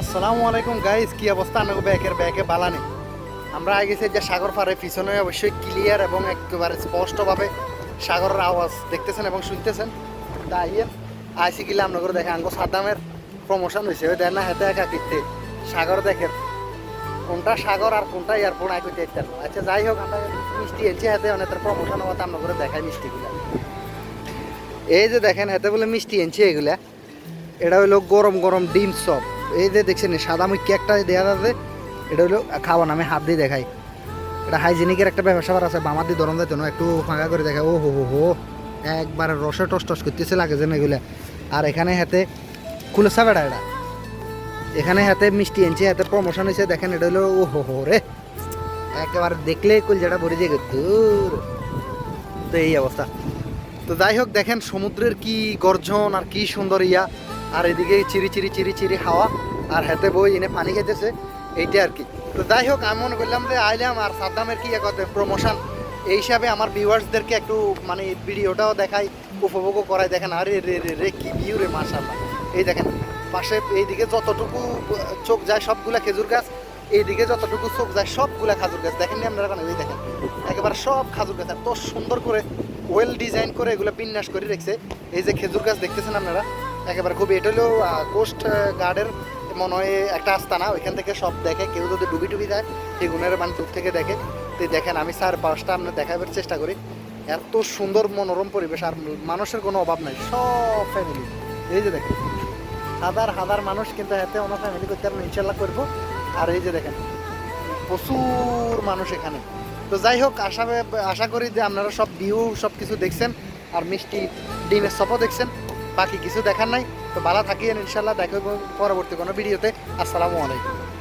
আসসালামু আলাইকুম গাইজ কি অবস্থা? আমাকে ব্যাকের, ব্যাকে বালানে। আমরা আগে গেছি যে সাগর পাড়ে পিছনে অবশ্যই ক্লিয়ার এবং একেবারে স্পষ্টভাবে সাগরের আওয়াজ দেখতেছেন এবং শুনতেছেন। তাই আইসি গিলে আপনাদের দেখে আঙ্গো সাদ্দামের প্রমোশন হয়েছে ওই দেন না হেতে একা কিনতে সাগর দেখেন, কোনটা সাগর আর কোনটা এয়ারপোর্ট আই করতে ইত্যাদি আচ্ছা যাই হোক, আমরা মিষ্টি এনছি হাতে অনেক প্রমোশন হওয়াতে আপনাদের দেখাই মিষ্টিগুলো। এই যে দেখেন হাতে বলে মিষ্টি এনছি এগুলা। এটা হলো গরম গরম ডিম সব এই যে দেখছেন সাদা মুখি একটা দেওয়া যাচ্ছে এটা হলো খাওয়ান আমি হাত দিয়ে দেখাই। এটা হাইজেনিকের একটা ব্যবসা আছে বামার দিয়ে ধরন দেয় একটু ফাঁকা করে দেখায়, ও হো হো হো। একবার রসে টস টস করতেছে লাগে যেন এগুলা। আর এখানে হাতে খুলেসা বেড়া এটা। এখানে হাতে মিষ্টি এনছে, হাতে প্রমোশন হয়েছে, দেখেন এটা হলো ও হো হো রে। একেবারে দেখলে যেটা ভরে দূর তো এই অবস্থা। তো যাই হোক, দেখেন সমুদ্রের কি গর্জন আর কি সুন্দর ইয়া। আর এদিকে চিরি চিরি চিরি চিরি হাওয়া। আর হাতে বই এনে পানি খেতেছে এইটা আর কি তো যাই হোক, আমি মনে করলাম যে আইলাম আর সাদ্দামের কি কথা প্রমোশন এই হিসাবে আমার ভিউয়ার্সদেরকে একটু মানে ভিডিওটাও দেখাই, উপভোগও করাই। দেখেন, আরে রে রে রে, কি ভিউ রে মাশাল্লাহ এই দেখেন, পাশে, এইদিকে যতটুকু চোখ যায় সবগুলা খেজুর গাছ, এইদিকে যতটুকু চোখ যায় সবগুলা খাজুর গাছ। দেখেন আপনারা এখানে? এই দেখেন, একেবারে সব খাজুর গাছ। এত সুন্দর করে ওয়েল ডিজাইন করে এগুলো বিন্যাস করে রেখেছে। এই যে খেজুর গাছ দেখতেছেন আপনারা? একেবারে খুব এটা কোস্ট গার্ডের মনে হয় একটা আস্তানা ওইখান থেকে সব দেখে, কেউ যদি ডুবি টুবি যায় সেগুনের মানে দূর থেকে দেখে। তো দেখেন, আমি চার পাঁচটা আপনার দেখাবার চেষ্টা করি। এত সুন্দর মনোরম পরিবেশ, আর মানুষের কোনো অভাব নাই, সব ফ্যামিলি এই যে দেখেন, হাজার হাজার মানুষ কিন্তু এতে অন্য ফ্যামিলি করতে আমরা ইনশাল্লাহ করব। আর এই যে দেখেন, প্রচুর মানুষ এখানে। তো যাই হোক, আশা আশা করি যে আপনারা সব ভিউ সব কিছু দেখছেন, আর মিষ্টি ডিমের সপও দেখছেন। বাকি কিছু দেখার নাই। তো ভালো থাকিয়েন ইনশাল্লাহ দেখো পরবর্তী কোনো ভিডিওতে। আসসালামু আলাইকুম।